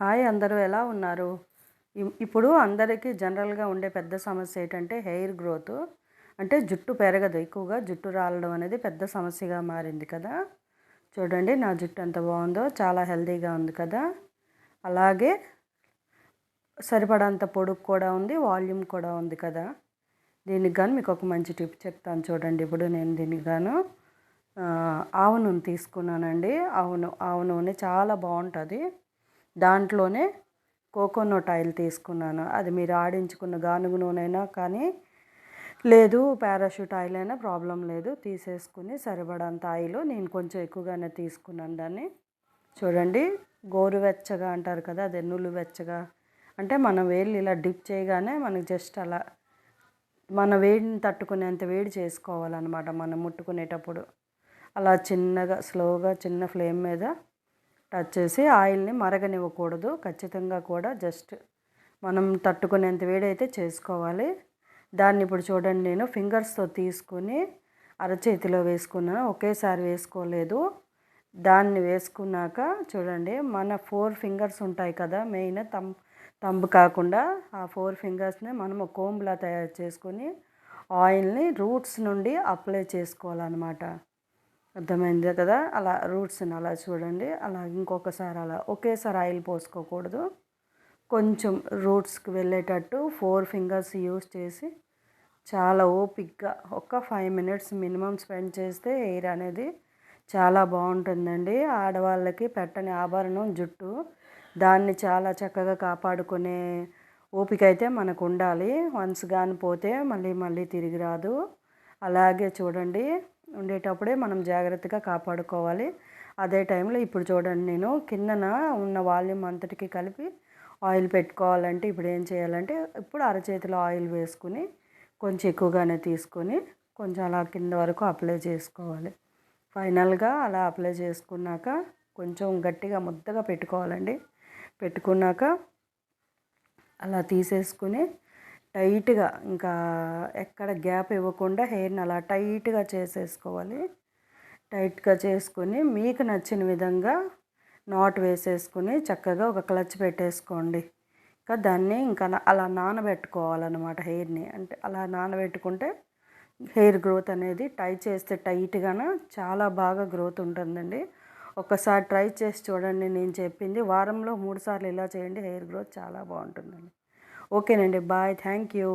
Hi అందరూ ఎలా ఉన్నారు? ఇ- ఇప్పుడు అందరికీ జనరల్గా ఉండే పెద్ద సమస్య ఏంటంటే హెయిర్ గ్రోత్. అంటే జుట్టు పెరగదు ఎక్కువగా జుట్టు రాలడం అనేది పెద్ద సమస్యగా మారింది కదా? చూడండి నా జుట్టు ఎంత బాగుందో చాలా హెల్దీగా ఉంది కదా? అలాగే సరిపడంత పొడుగు కూడా ఉంది వాల్యూమ్ కూడా ఉంది కదా? దీనికి గాను మీకు ఒక మంచి టిప్ చెప్తాను చూడండి. ఇప్పుడు నేను దీనికి గాను ఆవు నూనె తీసుకున్నానండి. ఆవు ఆవు నూనె చాలా బాగుంటుంది. దాంట్లోనే కోకోనట్ ఆయిల్ తీసుకున్నాను. అది మీరు ఆడించుకున్న గానుగ నూనె అయినా కానీ లేదు పారాషూట్ ఆయిల్ అయినా ప్రాబ్లం లేదు. తీసేసుకుని సరిపడంత ఆయిల్ నేను కొంచెం ఎక్కువగానే తీసుకున్నాను దాన్ని. చూడండి గోరువెచ్చగా అంటారు కదా అదే నులువెచ్చగా. అంటే మనం వేళ్ళు ఇలా డిప్ చేయగానే మనకి జస్ట్ అలా మన వేడిని తట్టుకునేంత వేడి చేసుకోవాలన్నమాట మనం ముట్టుకునేటప్పుడు. అలా చిన్నగా స్లోగా చిన్న ఫ్లేమ్ మీద టచ్ చేసి ఆయిల్ని మరగనివ్వకూడదు. ఖచ్చితంగా కూడా జస్ట్ మనం తట్టుకునేంత వేడి అయితే చేసుకోవాలి. దాన్ని ఇప్పుడు చూడండి నేను ఫింగర్స్తో తీసుకుని అరచేతిలో వేసుకున్నాను. ఒకేసారి వేసుకోలేదు. దాన్ని వేసుకున్నాక చూడండి మన ఫోర్ ఫింగర్స్ ఉంటాయి కదా మెయిన్ తం తంబు కాకుండా ఆ ఫోర్ ఫింగర్స్ని మనం కోంబ్లా తయారు చేసుకొని ఆయిల్ని రూట్స్ నుండి అప్లై చేసుకోవాలన్నమాట. అర్థమైంది కదా? అలా రూట్స్ని అలా చూడండి. అలా ఇంకొకసారి అలా ఒకేసారి ఆయిల్ పోసుకోకూడదు. కొంచెం రూట్స్కి వెళ్ళేటట్టు ఫోర్ ఫింగర్స్ యూస్ చేసి చాలా ఓపిక్గా ఒక ఫైవ్ మినిట్స్ మినిమం స్పెండ్ చేస్తే హెయిర్ అనేది చాలా బాగుంటుందండి. ఆడవాళ్ళకి పెట్టని ఆభరణం జుట్టు. దాన్ని చాలా చక్కగా కాపాడుకునే ఓపిక అయితే మనకు ఉండాలి. వన్స్ కానీ పోతే మళ్ళీ మళ్ళీ తిరిగి రాదు. అలాగే చూడండి. ఉండేటప్పుడే మనం జాగ్రత్తగా కాపాడుకోవాలి. అదే టైంలో ఇప్పుడు చూడండి నేను కిందన ఉన్న వాల్యూమ్ అంతటికి కలిపి ఆయిల్ పెట్టుకోవాలంటే ఇప్పుడు ఏం చేయాలంటే ఇప్పుడు అరచేతిలో ఆయిల్ వేసుకుని కొంచెం ఎక్కువగానే తీసుకొని కొంచెం అలా కింద వరకు అప్లై చేసుకోవాలి. ఫైనల్గా అలా అప్లై చేసుకున్నాక కొంచెం గట్టిగా ముద్దగా పెట్టుకోవాలండి. పెట్టుకున్నాక అలా తీసేసుకుని టైట్గా ఇంకా ఎక్కడ గ్యాప్ ఇవ్వకుండా హెయిర్ని అలా టైట్గా చేసేసుకోవాలి. టైట్గా చేసుకొని మీకు నచ్చిన విధంగా నాట్ వేసేసుకుని చక్కగా ఒక క్లచ్ పెట్టేసుకోండి. ఇంకా దాన్ని ఇంకా అలా నానబెట్టుకోవాలన్నమాట హెయిర్ని. అంటే అలా నానబెట్టుకుంటే హెయిర్ గ్రోత్ అనేది టై చేస్తే టైట్గాన చాలా బాగా గ్రోత్ ఉంటుందండి. ఒకసారి ట్రై చేసి చూడండి నేను చెప్పింది. వారంలో మూడు సార్లు ఇలా చేయండి హెయిర్ గ్రోత్ చాలా బాగుంటుందండి. ఓకేనండి బాయ్ థ్యాంక్ యూ